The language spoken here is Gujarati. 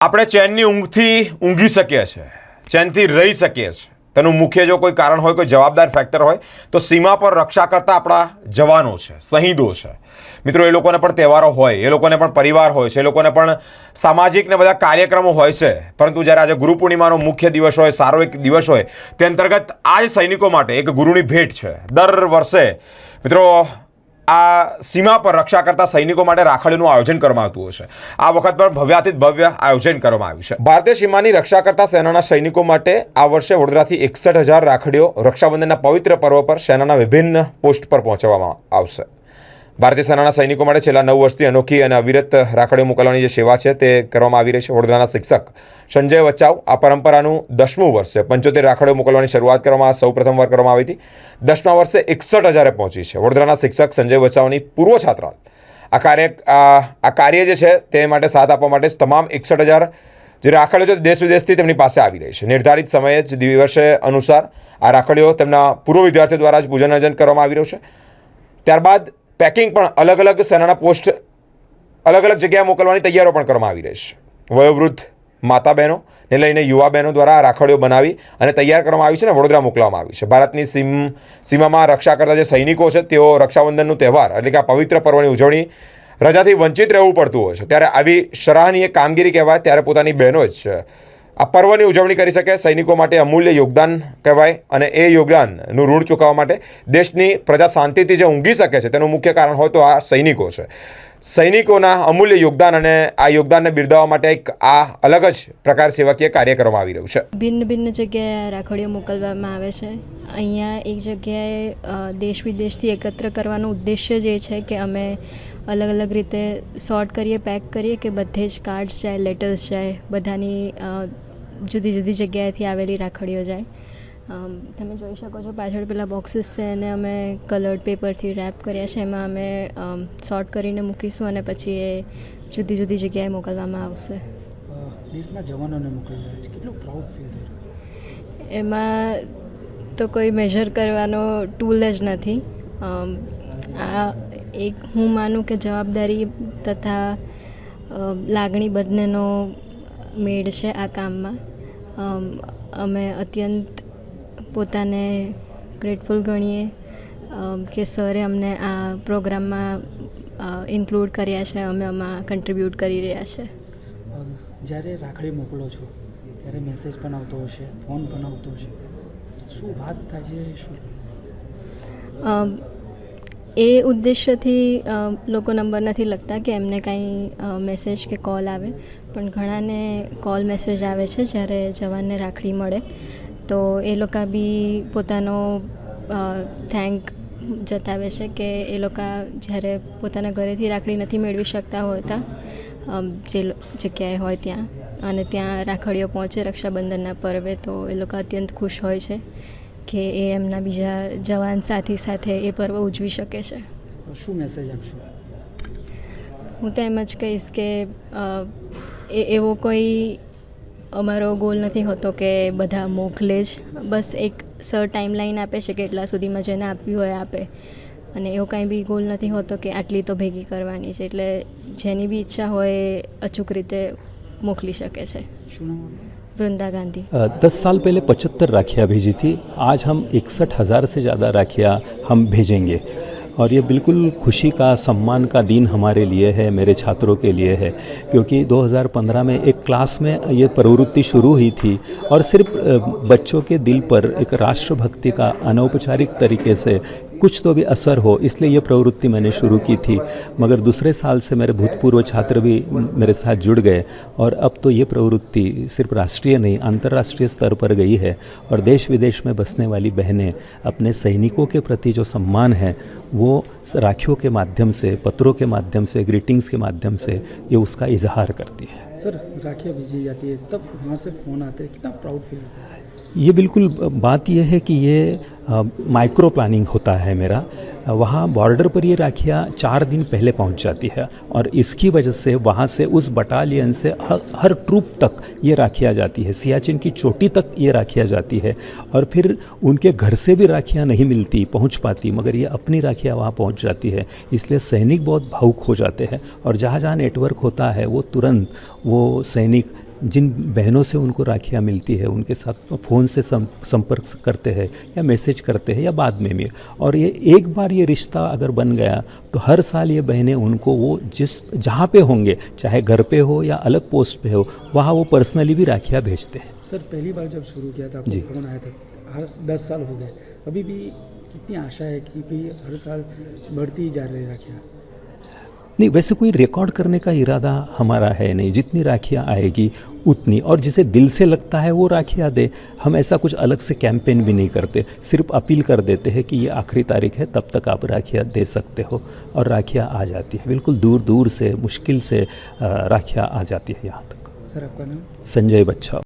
આપણે ચેનની ઊંઘથી ઊંઘી શકીએ છીએ, ચેનથી રહી શકીએ છીએ. તેનું મુખ્ય જો કોઈ કારણ હોય, કોઈ જવાબદાર ફેક્ટર હોય, તો સીમા પર રક્ષા કરતા આપણા જવાનો છે, શહીદો છે. મિત્રો, એ લોકોને પણ તહેવારો હોય, એ લોકોને પણ પરિવાર હોય છે, એ લોકોને પણ સામાજિક ને બધા કાર્યક્રમો હોય છે. પરંતુ જ્યારે આજે ગુરુ પૂર્ણિમાનો મુખ્ય દિવસ હોય, સારો એક દિવસ હોય, તે અંતર્ગત આ જ સૈનિકો માટે એક ગુરુની ભેટ છે. દર વર્ષે મિત્રો આ સીમા પર રક્ષા કરતા સૈનિકો માટે રાખડીનું આયોજન કરવામાં આવતું હશે આ વખત પણ ભવ્યાતીત ભવ્ય આયોજન કરવામાં આવ્યું છે. ભારતીય સીમાની રક્ષા કરતા સેનાના સૈનિકો માટે આ વર્ષે વડોદરાથી એકસઠ હજાર રાખડીઓ રક્ષાબંધનના પવિત્ર પર્વ પર સેનાના વિભિન્ન પોસ્ટ પર પહોંચાડવામાં આવશે. ભારતીય સેનાના સૈનિકો માટે છેલ્લા નવ વર્ષથી અનોખી અને અવિરત રાખડીઓ મોકલવાની જે સેવા છે તે કરવામાં આવી રહી છે. વડોદરાના શિક્ષક સંજય વચાવ આ પરંપરાનું દસમું વર્ષ છે. પંચોતેર રાખડીઓ મોકલવાની શરૂઆત કરવામાં સૌ પ્રથમ વાર કરવામાં આવી હતી. દસમા વર્ષે એકસઠ હજારે પહોંચી છે. વડોદરાના શિક્ષક સંજય વચાવની પૂર્વ છાત્રાલ. આ કાર્ય આ કાર્ય જે છે તે માટે સાથ આપવા માટે તમામ એકસઠ હજાર જે રાખડીઓ છે દેશ વિદેશથી તેમની પાસે આવી રહી છે. નિર્ધારિત સમયે જ દિવસે અનુસાર આ રાખડીઓ તેમના પૂર્વ વિદ્યાર્થીઓ દ્વારા જ પૂજન અર્જન કરવામાં આવી રહ્યું છે. ત્યારબાદ પેકિંગ પણ અલગ અલગ સેનાના પોસ્ટ અલગ અલગ જગ્યાએ મોકલવાની તૈયારીઓ પણ કરવામાં આવી રહી છે. વયોવૃદ્ધ માતા બહેનો ને લઈને યુવા બહેનો દ્વારા રાખડીઓ બનાવી અને તૈયાર કરવામાં આવી છે ને વડોદરા મોકલવામાં આવી છે. ભારતની સીમ સીમામાં રક્ષા કરતા જે સૈનિકો છે તેઓ રક્ષાબંધનનું તહેવાર એટલે કે આ પવિત્ર પર્વની ઉજવણી રજાથી વંચિત રહેવું પડતું હોય છે. ત્યારે આવી સરાહનીય કામગીરી કહેવાય ત્યારે પોતાની બહેનો જ આ પર્વની ઉજવણી કરી શકે સૈનિકો માટે અમૂલ્ય યોગદાન કહેવાય અને એ યોગદાનનું ઋણ ચૂકવવા માટે દેશની પ્રજા શાંતિથી જે ઊંઘી શકે છે તેનું મુખ્ય કારણ હોય તો આ સૈનિકો છે. સૈનિકોના અમૂલ્ય યોગદાન અને આ યોગદાનને બિરદાવવા માટે એક આ અલગ જ પ્રકાર સેવાકીય કાર્ય કરવામાં આવી રહ્યું છે. ભિન્ન ભિન્ન જગ્યાએ રાખડીઓ મોકલવામાં આવે છે. અહીંયા એક જગ્યાએ દેશ વિદેશથી એકત્ર કરવાનો ઉદ્દેશ્ય જે છે કે અમે અલગ અલગ રીતે સોર્ટ કરીએ પેક કરીએ કે બધે જ કાર્ડ્સ જાય લેટર્સ જાય, બધાની જુદી જુદી જગ્યાએથી આવેલી રાખડીઓ જાય. તમે જોઈ શકો છો પાછળ પેલા બોક્સીસ છે એને અમે કલર્ડ પેપરથી રેપ કર્યા છે. એમાં અમે સોર્ટ કરીને મૂકીશું અને પછી એ જુદી જુદી જગ્યાએ મોકલવામાં આવશે. દેશના જવાનોને મોકલી રહ્યા છે. કેટલું પ્રાઉડ ફીલ થઈ રહ્યું? એમાં તો કોઈ મેજર કરવાનો ટૂલ જ નથી. આ એક હું માનું કે જવાબદારી તથા લાગણી બંનેનો મેળ છે આ કામમાં. અમે અત્યંત પોતાને ગ્રેટફુલ ગણીએ. કે સરે અમને આ પ્રોગ્રામમાં ઇન્ક્લુડ કર્યા છે અમે આમાં કન્ટ્રીબ્યુટ કરી રહ્યા છે. જ્યારે રાખડી મોકલો છો ત્યારે મેસેજ પણ આવતો હશે ફોન પણ આવતો હશે. શું વાત થાય છે શું? એ ઉદ્દેશ્યથી લોકો નંબર નથી લખતા કે એમને કાંઈ મેસેજ કે કોલ આવે. પણ ઘણાને કોલ મેસેજ આવે છે જ્યારે જવાનને રાખડી મળે. તો એ લોકો બી પોતાનો થેન્ક જતાવે છે કે એ લોકો જ્યારે પોતાના ઘરેથી રાખડી નથી મેળવી શકતા હોતા જે જગ્યાએ હોય ત્યાં. અને ત્યાં રાખડીઓ પહોંચે રક્ષાબંધનના પર્વે તો એ લોકો અત્યંત ખુશ હોય છે કે એ એમના બીજા જવાન સાથી સાથે એ પર્વ ઉજવી શકે છે. શું મેસેજ આપશો? હું તો એમ જ કહીશ કે એ એવો કોઈ અમારો ગોલ નથી હોતો કે બધા મોકલે જ બસ એક સર ટાઈમલાઈન આપે છે કે એટલા સુધીમાં જેને આપવી હોય આપે અને એવો કાંઈ બી ગોલ નથી હોતો કે આટલી તો ભેગી કરવાની છે એટલે જેની બી ઈચ્છા હોય એ અચૂક રીતે મોકલી શકે છે શું નામ આપનું? વૃંદા ગાંધી अ, दस साल पहले पचहत्तर राखियाँ भेजी थी आज हम इकसठ हज़ार से ज़्यादा राखियाँ हम भेजेंगे और ये बिल्कुल खुशी का, सम्मान का दिन हमारे लिए है, मेरे छात्रों के लिए है, क्योंकि 2015 में एक क्लास में ये प्रवृत्ति शुरू हुई थी और सिर्फ़ बच्चों के दिल पर एक राष्ट्रभक्ति का, अनौपचारिक तरीके से कुछ तो भी असर हो, इसलिए ये प्रवृत्ति मैंने शुरू की थी। मगर दूसरे साल से मेरे भूतपूर्व छात्र भी मेरे साथ जुड़ गए और अब तो ये प्रवृत्ति सिर्फ़ राष्ट्रीय नहीं, अंतर्राष्ट्रीय स्तर पर गई है और देश विदेश में बसने वाली बहनें अपने सैनिकों के प्रति जो सम्मान है, वो राखियों के माध्यम से, पत्रों के माध्यम से ग्रीटिंग्स के माध्यम से ये उसका इजहार करती है। सर राखियाँ भेजी जाती है, तब वहाँ से फ़ोन आते हैं, कितना प्राउड फील होता है? ये बिल्कुल बात यह है कि ये माइक्रो प्लानिंग होता है मेरा। वहाँ बॉर्डर पर ये राखियाँ चार दिन पहले पहुँच जाती है और इसकी वजह से वहाँ से उस बटालियन से हर, हर ट्रूप तक ये राखियाँ जाती है। सियाचिन की चोटी तक ये राखियाँ जाती है और फिर उनके घर से भी राखियाँ नहीं मिलती पहुँच पाती मगर ये अपनी राखियाँ वहाँ पहुँच जाती है। इसलिए सैनिक बहुत भावुक हो जाते हैं और जहाँ जहाँ नेटवर्क होता है वो तुरंत वो सैनिक जिन बहनों से उनको राखियाँ मिलती है उनके साथ फ़ोन से संपर्क करते हैं या मैसेज करते हैं या बाद में भी। और ये एक बार ये रिश्ता अगर बन गया तो हर साल ये बहनें उनको वो जिस जहाँ पे होंगे चाहे घर पे हो या अलग पोस्ट पे हो वहाँ वो पर्सनली भी राखियाँ भेजते हैं। सर पहली बार जब शुरू किया था जी। फ़ोन आया था हर दस साल हो गए अभी भी कितनी आशा है क्योंकि हर साल बढ़ती जा रही है राखियाँ? नहीं वैसे कोई रिकॉर्ड करने का इरादा हमारा है नहीं। जितनी राखियाँ आएगी उतनी। और जिसे दिल से लगता है वो राखियाँ दे। हम ऐसा कुछ अलग से कैंपेन भी नहीं करते। सिर्फ़ अपील कर देते हैं कि ये आखिरी तारीख है तब तक आप राखियाँ दे सकते हो। और राखियाँ आ जाती है। बिल्कुल दूर दूर से मुश्किल से राखियाँ आ जाती है यहाँ तक। सर आपका नाम? संजय बच्चा